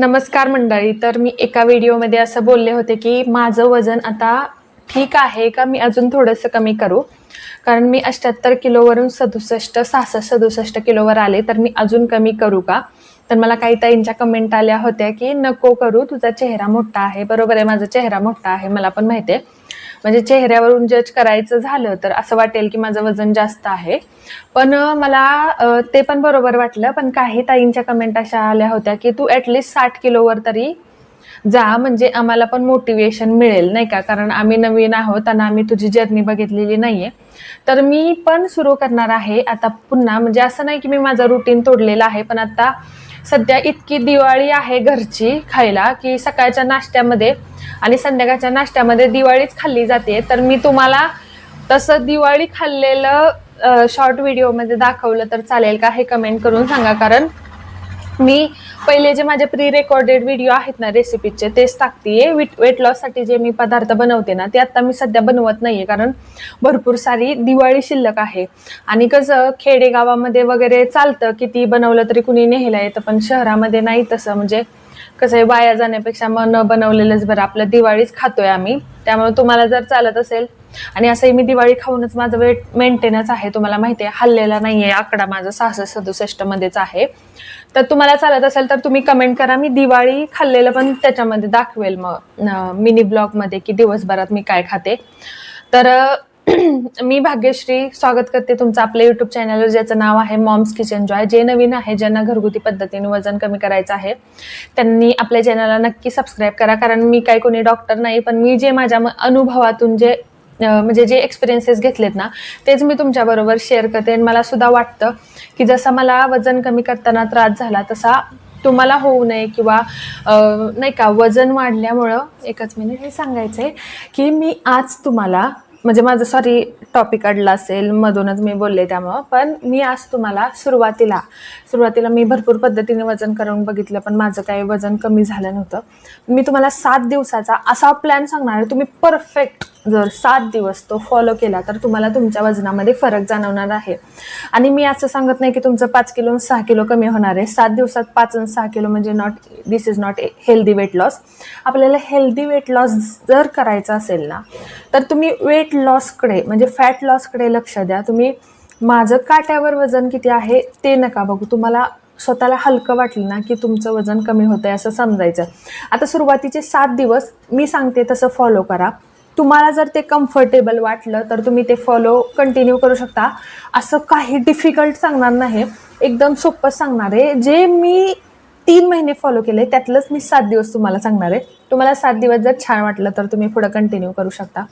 नमस्कार मंडळी. तर मी एका व्हिडिओमध्ये असं बोलले होते की माझं वजन आता ठीक आहे का? मी अजून थोडंसं कमी करू. कारण मी अष्ट्याहत्तर किलोवरून सदुसष्ट सहासष्ट सदुसष्ट किलोवर आले तर मी अजून कमी करू का? तर मला काही ताईंच्या कमेंट आल्या होत्या की नको करू तुझा चेहरा मोठा आहे. बरोबर आहे माझा चेहरा मोठा आहे मला पण माहिती आहे. म्हणजे चेहऱ्यावरून जज करायचं झालं तर असं वाटेल की माझं वजन जास्त आहे. पण मला ते पण बरोबर वाटलं. पण काही ताईंच्या कमेंट अशा आल्या होत्या की तू ॲटलिस्ट साठ किलोवर तरी जा. म्हणजे आम्हाला पण मोटिवेशन मिळेल नाही का? कारण आम्ही नवीन आहोत आणि आम्ही तुझी जर्नी बघितलेली नाहीये. तर मी पण सुरू करणार आहे आता पुन्हा. म्हणजे असं नाही की मी माझा रुटीन तोडलेला आहे पण आता सध्या इतकी दिवाळी आहे घरची खायला की सकाळच्या नाश्त्यामध्ये आणि संध्याकाळच्या नाश्त्यामध्ये दिवाळीच खाल्ली जाते. तर मी तुम्हाला तसं दिवाळी खाल्लेलं शॉर्ट व्हिडिओमध्ये दाखवलं तर चालेल का हे कमेंट करून सांगा. कारण मी पहिले जे माझे प्री रेकॉर्डेड व्हिडिओ आहेत ना रेसिपीचे तेच टाकते वेट वेट लॉससाठी जे मी पदार्थ बनवते ना ते आता मी सध्या बनवत नाहीये कारण भरपूर सारी दिवाळी शिल्लक आहे. आणि कसं खेडेगावामध्ये वगैरे चालतं किती बनवलं तरी कुणी नेहला येतं पण शहरामध्ये नाही तसं. म्हणजे कसं आहे वाया जाण्यापेक्षा मग न बनवलेलंच बरं. आपलं दिवाळीच खातोय आम्ही. त्यामुळे तुम्हाला जर चालत असेल आणि असंही मी दिवाळी खाऊनच माझं वेट मेंटेनच आहे तुम्हाला माहिती आहे हल्लेला नाही आहे आकडा माझा सहासष्ट सदुसष्ट मध्येच आहे. तर तुम्हाला चालत असेल तर तुम्ही कमेंट करा. मी दिवाळी खाल्लेलं पण त्याच्यामध्ये दाखवेल मग. मिनी ब्लॉगमध्ये की दिवसभरात मी काय खाते. तर मी भाग्यश्री स्वागत करते तुमचं आपल्या युट्यूब चॅनलवर ज्याचं नाव आहे मॉम्स किचन जॉय जे नवीन आहे ज्यांना घरगुती पद्धतीने वजन कमी करायचं आहे त्यांनी आपल्या चॅनलला नक्की सबस्क्राईब करा. कारण मी काही कोणी डॉक्टर नाही पण मी जे माझ्या म- अनुभवातून जे म्हणजे जे एक्सपिरियन्सेस घेतलेत ना तेच मी तुमच्याबरोबर शेअर करते. आणि मला सुद्धा वाटतं की जसं मला वजन कमी करताना त्रास झाला तसा तुम्हाला होऊ नये किंवा नाही का वजन वाढल्यामुळं एकच मिनिट हे सांगायचं आहे की मी आज तुम्हाला म्हणजे माझं सॉरी टॉपिक अडला असेल मधूनच मी बोलले त्यामुळं पण मी आज तुम्हाला सुरुवातीला सुरुवातीला मी भरपूर पद्धतीने वजन करून बघितलं पण माझं काही वजन कमी झालं नव्हतं. मी तुम्हाला सात दिवसाचा असा प्लॅन सांगणार आहे तुम्ही परफेक्ट जर सात दिवस तो फॉलो केला तर तुम्हाला तुमच्या वजनामध्ये फरक जाणवणार आहे. आणि मी असं सांगत नाही की तुमचं पाच किलो सहा किलो कमी होणार आहे. सात दिवसात पाच आणि सहा किलो म्हणजे not this is not healthy weight loss आपल्याला हेल्दी वेट लॉस जर करायचा असेल ना तर तुम्ही वेट लॉसकडे म्हणजे फॅट लॉसकडे लक्ष द्या. तुम्ही माझं काट्यावर वजन किती आहे ते नका बघू. तुम्हाला स्वतःला हलकं वाटलं ना की तुमचं वजन कमी होतं आहे असं समजायचं. आता सुरुवातीचे सात दिवस मी सांगते तसं फॉलो करा. तुम्हाला जर ते कम्फर्टेबल वाटलं तर तुम्ही ते फॉलो कंटिन्यू करू शकता. असं काही डिफिकल्ट सांगणार नाही. एकदम सोपं सांगणार आहे. जे मी तीन महिने फॉलो केले त्यातलंच मी सात दिवस तुम्हाला सांगणार आहे. तुम्हाला सात दिवस जर छान वाटलं तर तुम्ही पुढं कंटिन्यू करू शकता.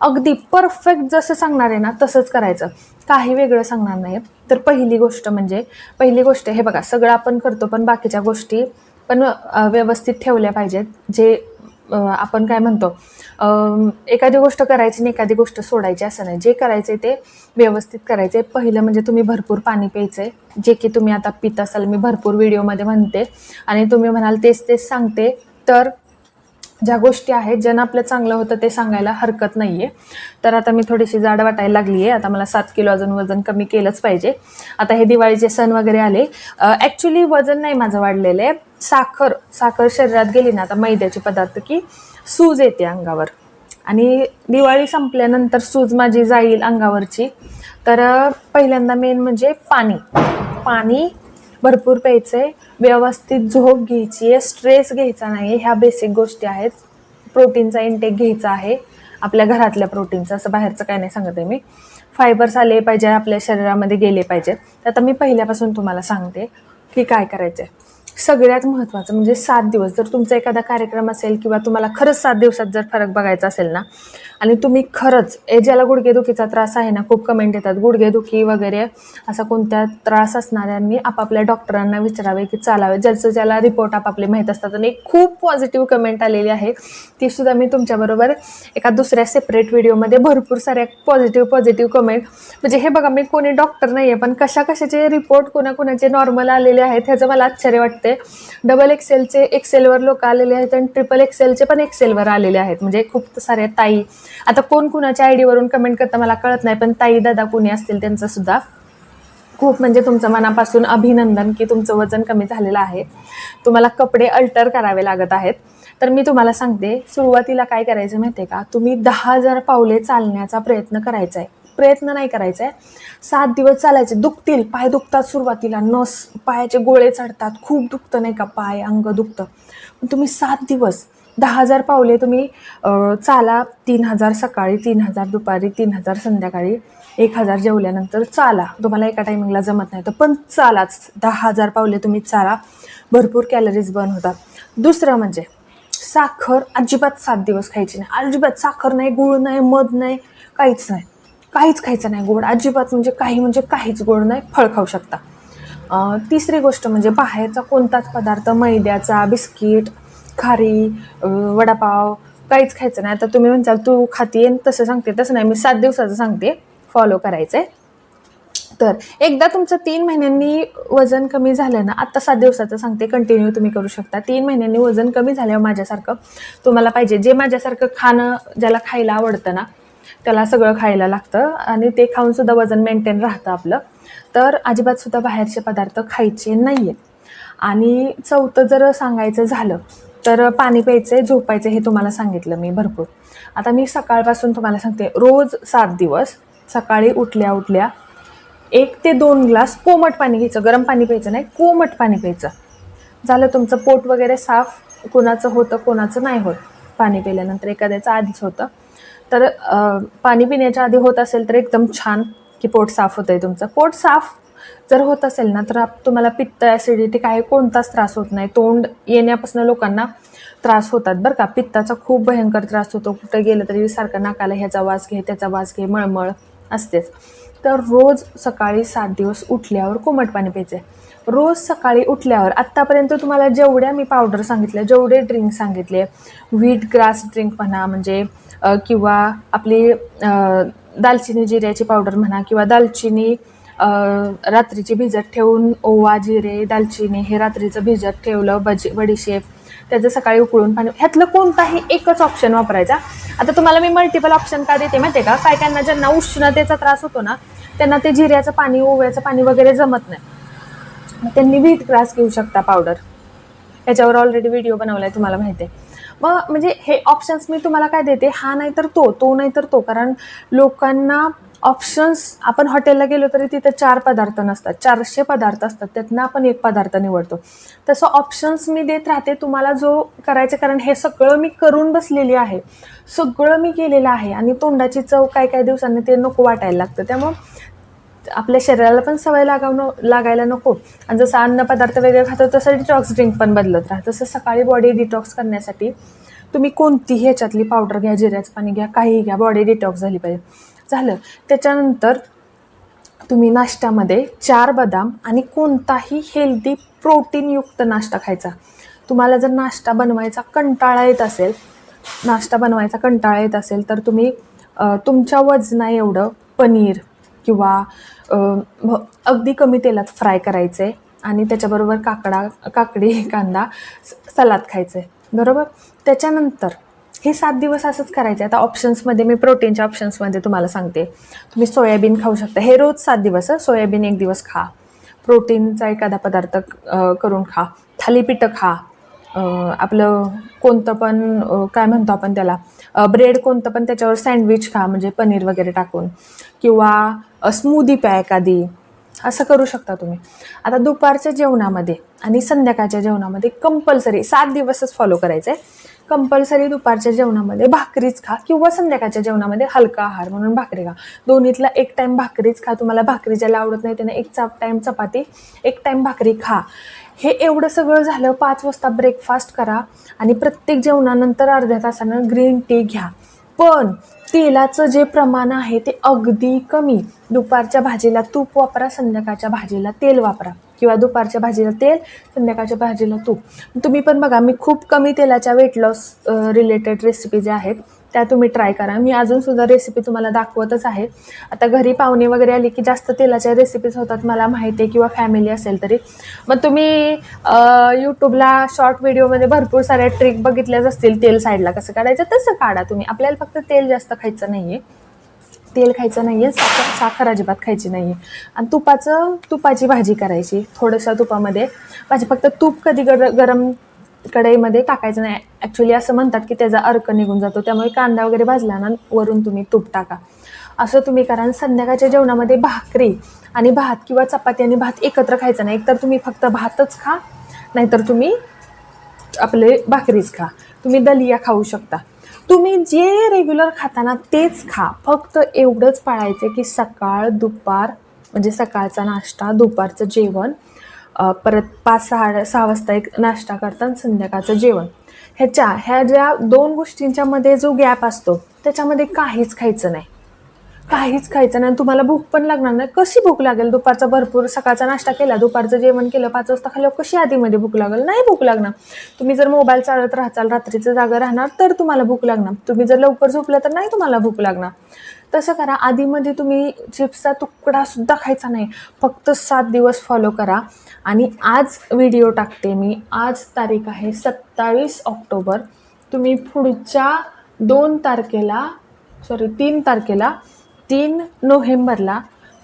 अगदी परफेक्ट जसं सांगणार आहे ना तसंच करायचं. काही वेगळं सांगणार नाही. तर पहिली गोष्ट म्हणजे पहिली गोष्ट हे बघा सगळं आपण करतो पण बाकीच्या गोष्टी पण व्यवस्थित ठेवल्या पाहिजेत. जे आपण काय म्हणतो एखादी गोष्ट करायची आणि एखादी गोष्ट सोडायची असं नाही. जे करायचं ते व्यवस्थित करायचं आहे पहिलं म्हणजे तुम्ही भरपूर पाणी प्यायचं आहे जे की तुम्ही आता पित असाल. मी भरपूर व्हिडिओमध्ये म्हणते आणि तुम्ही म्हणाल तेच तेच सांगते. तर ज्या गोष्टी आहेत ज्यांना आपलं चांगलं होतं ते सांगायला हरकत नाही आहे तर आता मी थोडीशी जाड वाटायला लागली आहे आता मला सात किलो अजून वजन कमी केलंच पाहिजे. आता हे दिवाळीचे सण वगैरे आले. ॲक्च्युली वजन नाही माझं वाढलेलं आहे. साखर साखर शरीरात गेली ना आता मैद्याचे पदार्थ की सूज येते अंगावर. आणि दिवाळी संपल्यानंतर सूज माझी जाईल अंगावरची. तर पहिल्यांदा मेन म्हणजे पाणी. पाणी भरपूर प्यायचं आहे व्यवस्थित झोप घ्यायची आहे स्ट्रेस घ्यायचा नाही ह्या बेसिक गोष्टी आहेत. प्रोटीनचा इंटेक घ्यायचा आहे आपल्या घरातल्या प्रोटीनचा असं बाहेरचं काय नाही सांगत आहे मी. फायबर्स आले पाहिजे आपल्या शरीरामध्ये गेले पाहिजेत. तर आता मी पहिल्यापासून तुम्हाला सांगते की काय करायचं आहे सगळ्यात महत्त्वाचं म्हणजे सात दिवस. जर तुमचा एखादा कार्यक्रम असेल किंवा तुम्हाला खरंच सात दिवसात जर फरक बघायचा असेल ना आणि तुम्ही खरंच ए ज्याला गुडघेदुखीचा त्रास आहे ना खूप कमेंट येतात गुडघेदुखी वगैरे असा कोणत्या त्रास असणाऱ्यांनी आपापल्या डॉक्टरांना विचारावे की चालावे. ज्याचं ज्याला रिपोर्ट आपापले माहीत असतात. आणि एक खूप पॉझिटिव्ह कमेंट आलेली आहे ती सुद्धा मी तुमच्याबरोबर एका दुसऱ्या सेपरेट व्हिडिओमध्ये भरपूर साऱ्या पॉझिटिव्ह पॉझिटिव्ह कमेंट म्हणजे हे बघा मी कोणी डॉक्टर नाही आहे पण कशा कशाचे रिपोर्ट कोणाकोणाचे नॉर्मल आलेले आहेत ह्याचं मला आश्चर्य वाटते डबल एक्सेलचे एक्सेलवर लोक आलेले आहेत आणि ट्रिपल एक्सेलचे पण एक्सेलवर आलेले आहेत. म्हणजे खूप सारे ताई आता कोण कुणाच्या आय डीवरून कमेंट करता मला कळत नाही पण ताई दादा कोणी असतील त्यांचं सुद्धा खूप म्हणजे तुमचं मनापासून अभिनंदन की तुमचं वजन कमी झालेलं आहे. तुम्हाला कपडे अल्टर करावे लागत आहेत. तर मी तुम्हाला सांगते सुरुवातीला काय करायचं माहिती आहे का? तुम्ही दहा हजार पावले चालण्याचा प्रयत्न करायचा आहे प्रयत्न नाही करायचा आहे सात दिवस चालायचे. दुखतील. पाय दुखतात सुरुवातीला. नस पायाचे गोळे चढतात. खूप दुखतं नाही का? पाय अंग दुखतं. पण तुम्ही सात दिवस दहा हजार पावले तुम्ही चाला तीन हजार सकाळी तीन हजार दुपारी तीन हजार संध्याकाळी एक हजार जेवल्यानंतर चाला. तुम्हाला एका टायमिंगला जमत नाही तर पण चालाच. दहा हजार पावले तुम्ही चाला. भरपूर कॅलरीज बर्न होतात. दुसरं म्हणजे साखर अजिबात सात दिवस खायची नाही. अजिबात साखर नाही गुळ नाही मध नाही काहीच नाही. काहीच खायचं नाही. गोड अजिबात म्हणजे काही म्हणजे काहीच गोड नाही फळ खाऊ शकता. तिसरी गोष्ट म्हणजे बाहेरचा कोणताच पदार्थ मैद्याचा बिस्किट खारी वडापाव काहीच खायचं नाही. आता तुम्ही म्हणताल तू खाते तसं सांगते तसं नाही. मी सात दिवसाचं सांगते. फॉलो करायचं आहे तर एकदा तुमचं तीन महिन्यांनी वजन कमी झालं ना आत्ता सात दिवसाचं सांगते. कंटिन्यू तुम्ही करू शकता. तीन महिन्यांनी वजन कमी झाल्यावर माझ्यासारखं तुम्हाला पाहिजे. जे माझ्यासारखं खाणं ज्याला खायला आवडतं ना त्याला सगळं खायला लागतं आणि ते खाऊन सुद्धा वजन मेंटेन राहतं आपलं. तर अजिबात सुद्धा बाहेरचे पदार्थ खायचे नाही आहेत आणि चौथं जर सांगायचं झालं तर पाणी प्यायचं आहे झोपायचं हे तुम्हाला सांगितलं मी भरपूर. आता मी सकाळपासून तुम्हाला सांगते रोज सात दिवस सकाळी उठल्या उठल्या एक ते दोन ग्लास कोमट पाणी घ्यायचं गरम पाणी प्यायचं नाही कोमट पाणी प्यायचं. झालं तुमचं पोट वगैरे साफ कोणाचं होतं कोणाचं नाही होत. पाणी पिल्यानंतर एखाद्याचं आधीच होतं. तर पाणी पिण्याच्या आधी होत असेल तर एकदम छान की पोट साफ होतं आहे तुमचं. पोट साफ जर होत असेल ना तर तुम्हाला पित्त ॲसिडिटी काय कोणताच त्रास होत नाही. तोंड येण्यापासून लोकांना त्रास होतात बरं का. पित्ताचा खूप भयंकर त्रास होतो. कुठं गेलं तरी सारखं नाकाला ह्याचा वास घे त्याचा वास घे मळमळ असतेच. तर रोज सकाळी सात दिवस उठल्यावर कोमट पाणी प्यायचे रोज सकाळी उठल्यावर आत्तापर्यंत तुम्हाला जेवढ्या मी पावडर सांगितल्या जेवढे ड्रिंक सांगितले व्हीट ग्रास ड्रिंक म्हणा म्हणजे किंवा आपली दालचिनी जिऱ्याची पावडर म्हणा किंवा दालचिनी रात्रीची भिजत ठेवून ओवा जिरे दालचिनी हे रात्रीचं भिजत ठेवलं बजी बडीशेप त्याचं सकाळी उकळून पाणी ह्यातलं कोणताही एकच ऑप्शन वापरायचा. आता तुम्हाला मी मल्टिपल ऑप्शन का देते माहिती आहे का? काय कायांना ज्यांना उष्णतेचा त्रास होतो ना त्यांना ते जिऱ्याचं पाणी ओव्याचं पाणी वगैरे जमत नाही. त्यांनी व्हीट ग्रास घेऊ शकता पावडर याच्यावर ऑलरेडी व्हिडिओ बनवलाय तुम्हाला माहिती आहे मग म्हणजे हे ऑप्शन्स मी तुम्हाला काय देते? हा नाही तर तो तो नाही तर तो. कारण लोकांना ऑप्शन्स आपण हॉटेलला गेलो तरी तिथे चार पदार्थ नसतात. चारशे पदार्थ असतात. त्यातनं आपण एक पदार्थ निवडतो. तसं ऑप्शन्स मी देत राहते. तुम्हाला जो करायचं कारण हे सगळं मी करून बसलेली आहे. सगळं मी केलेलं आहे आणि तोंडाची चव काय काय दिवसांनी ते नको वाटायला लागतं. त्यामुळं आपल्या शरीराला पण सवय लागावं लागायला नको. आणि जसं अन्न पदार्थ वेगळे खातो तसं डिटॉक्स ड्रिंक पण बदलत राहतं तसं सकाळी बॉडी डिटॉक्स करण्यासाठी तुम्ही कोणतीही ह्याच्यातली पावडर घ्या जिऱ्याचं पाणी घ्या काहीही घ्या बॉडी डिटॉक्स झाली पाहिजे. झालं. त्याच्यानंतर तुम्ही नाश्त्यामध्ये चार बदाम आणि कोणताही हेल्दी प्रोटीनयुक्त नाश्ता खायचा. तुम्हाला जर नाश्ता बनवायचा कंटाळा येत असेल नाश्ता बनवायचा कंटाळा येत असेल तर तुम्ही तुमच्या वजना एवढं पनीर किंवा भ- अगदी कमी तेलात फ्राय करायचे आणि त्याच्याबरोबर काकडा काकडी कांदा स- सलाद खायचे. बरोबर? त्याच्यानंतर हे सात दिवस असंच करायचं. आता ऑप्शन्समध्ये मी प्रोटीनच्या ऑप्शन्समध्ये तुम्हाला सांगते. तुम्ही सोयाबीन खाऊ शकता. हे रोज सात दिवस सोयाबीन एक दिवस खा. प्रोटीनचा एखादा पदार्थ करून खा. थालीपीठं खा. आपलं कोणतं पण काय म्हणतो आपण त्याला? ब्रेड कोणतं पण त्याच्यावर सँडविच खा म्हणजे पनीर वगैरे टाकून. किंवा स्मूदी प्या एखादी. असं करू शकता तुम्ही. आता दुपारच्या जेवणामध्ये आणि संध्याकाळच्या जेवणामध्ये कंपल्सरी सात दिवसच फॉलो करायचं आहे कंपल्सरी दुपारच्या जेवणामध्ये भाकरीच खा किंवा संध्याकाळच्या जेवणामध्ये हलका आहार म्हणून भाकरी खा. दोन्हीतला एक टाईम भाकरीच खा. तुम्हाला भाकरी ज्याला आवडत नाही त्याने एक चाप टाईम चपाती एक टाईम भाकरी खा. हे एवढं सगळं झालं पाच वाजता ब्रेकफास्ट करा आणि प्रत्येक जेवणानंतर अर्ध्या तासानं ग्रीन टी घ्या. पण तेलाचं जे प्रमाण आहे ते अगदी कमी. दुपारच्या भाजीला तूप वापरा संध्याकाळच्या भाजीला तेल वापरा. किंवा दुपारच्या भाजीला तेल संध्याकाळच्या भाजीला तूप. तुम्ही पण बघा मी खूप कमी तेलाच्या वेट लॉस रिलेटेड रेसिपी ज्या आहेत त्या तुम्ही ट्राय करा. मी अजूनसुद्धा रेसिपी तुम्हाला दाखवतच आहे. आता घरी पाहुणे वगैरे आली की जास्त तेलाच्या रेसिपीज होतात मला माहिती आहे किंवा फॅमिली असेल तरी. मग तुम्ही यूट्यूबला शॉर्ट व्हिडिओमध्ये भरपूर साऱ्या ट्रिक बघितल्याच असतील तेल साईडला कसं काढायचं तसं काढा तुम्ही. आपल्याला फक्त तेल जास्त खायचं नाही आहे तेल खायचं नाही आहे साखर साखर अजिबात खायची नाही आहे आणि तुपाचं तुपाची भाजी करायची थोडंसं तुपामध्ये. भाजी फक्त तूप कधी गर गरम कढईमध्ये टाकायचं नाही. ॲक्च्युली असं म्हणतात की त्याचा अर्क निघून जातो त्यामुळे कांदा वगैरे भाजला ना वरून तुम्ही तूप टाका. असं तुम्ही करा. संध्याकाळच्या जेवणामध्ये भाकरी आणि भात किंवा चपाती आणि भात एकत्र खायचं नाही. एकतर तुम्ही फक्त भातच खा नाहीतर तुम्ही आपले भाकरीच खा. तुम्ही दलिया खाऊ शकता. तुम्ही जे रेग्युलर खाताना तेच खा. फक्त एवढंच पाळायचं की सकाळ दुपार म्हणजे सकाळचा नाश्ता दुपारचं जेवण परत पाच सहा सहा वाजता एक नाश्ता करता आणि संध्याकाळचं जेवण. ह्याच्या ह्या ज्या दोन गोष्टींच्यामध्ये जो गॅप असतो त्याच्यामध्ये काहीच खायचं नाही. काहीच खायचं नाही. तुम्हाला भूक पण लागणार नाही. कशी भूक लागेल दुपारचा? भरपूर सकाळचा नाश्ता केला दुपारचं जेवण केलं पाच वाजता खाल्लं कशी आधीमध्ये भूक लागेल? नाही भूक लागणार. तुम्ही जर मोबाईल चालत राहचाल रात्रीचं जागा राहणार तर तुम्हाला भूक लागणार. तुम्ही जर लवकर झोपलं तर नाही तुम्हाला भूक लागणार. तसं करा. आधीमध्ये तुम्ही चिप्सचा तुकडा सुद्धा खायचा नाही. फक्त सात दिवस फॉलो करा. आणि आज व्हिडिओ टाकते मी. आज तारीख आहे सत्तावीस ऑक्टोबर. तुम्ही पुढच्या दोन तारखेला सॉरी तीन तारखेला तीन नोव्हेंबरला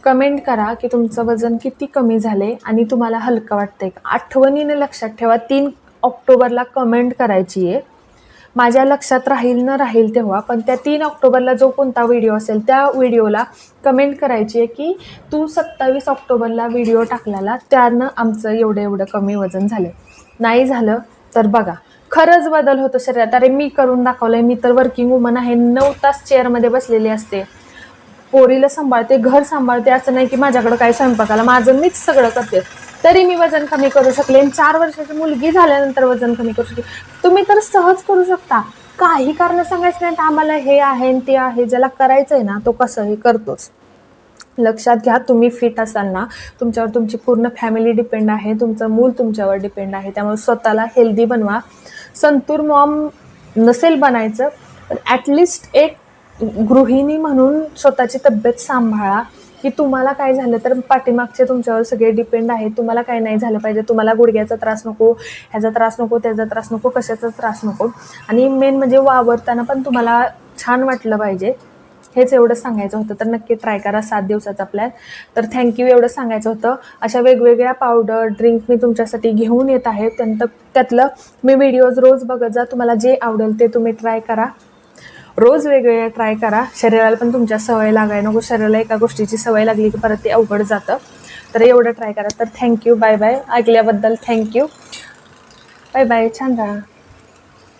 कमेंट करा की तुमचं वजन किती कमी झाले आणि तुम्हाला हलकं वाटतंय का? आठवणीने लक्षात ठेवा तीन ऑक्टोबरला कमेंट करायची आहे. माझ्या लक्षात राहील न राहील तेव्हा पण त्या तीन ऑक्टोबरला जो कोणता व्हिडिओ असेल त्या व्हिडिओला कमेंट करायची आहे की तू सत्तावीस ऑक्टोबरला व्हिडिओ टाकलेला त्यानं आमचं एवढं एवढं कमी वजन झालं नाही झालं तर बघा. खरंच बदल होतो शरीरात. अरे मी करून दाखवलं आहे मी तर वर्किंग वुमन आहे नऊ तास चेअरमध्ये बसलेली असते. पोरीला सांभाळते घर सांभाळते असं नाही की माझ्याकडं काय स्वयंपाकाला माझं मीच सगळं करते. तरी मी वजन कमी करू शकले आणि चार वर्षाची मुलगी झाल्यानंतर वजन कमी करू शकले. तुम्ही तर सहज करू शकता. काही कारण सांगायचं नाही तर आम्हाला हे आहे आणि ते आहे ज्याला करायचं आहे ना तो कसंही करतोच. लक्षात घ्या तुम्ही फिट असाल ना तुमच्यावर तुमची पूर्ण फॅमिली डिपेंड आहे तुमचं मूल तुमच्यावर डिपेंड आहे त्यामुळे स्वतःला हेल्दी बनवा. संतूर मॉम नसेल बनायचं पण ॲटलिस्ट एक गृहिणी म्हणून स्वतःची तब्येत सांभाळा की तुम्हाला काय झालं तर पाठीमागचे तुमच्यावर सगळे डिपेंड आहे तुम्हाला काय नाही झालं पाहिजे तुम्हाला गुडघ्याचा त्रास नको ह्याचा त्रास नको त्याचा त्रास नको कशाचा त्रास नको. आणि मेन म्हणजे वावरताना पण तुम्हाला छान वाटलं पाहिजे. हेच एवढं सांगायचं होतं तर नक्की ट्राय करा. सात दिवसाचा प्लॅन तर थँक्यू एवढं सांगायचं होतं. अशा वेगवेगळ्या पावडर ड्रिंक मी तुमच्यासाठी घेऊन येत आहे. त्यानंतर त्यातलं मी व्हिडिओज रोज बघत जा. तुम्हाला जे आवडेल ते तुम्ही ट्राय करा. रोज वेगवेगळ्या ट्राय करा. शरीराला पण तुमच्या सवय लागाय नको. शरीराला एका गोष्टीची सवय लागली की परत ते अवघड जातं. तर एवढं ट्राय करा. तर थँक्यू बाय बाय ऐकल्याबद्दल थँक्यू बाय बाय छान राहा.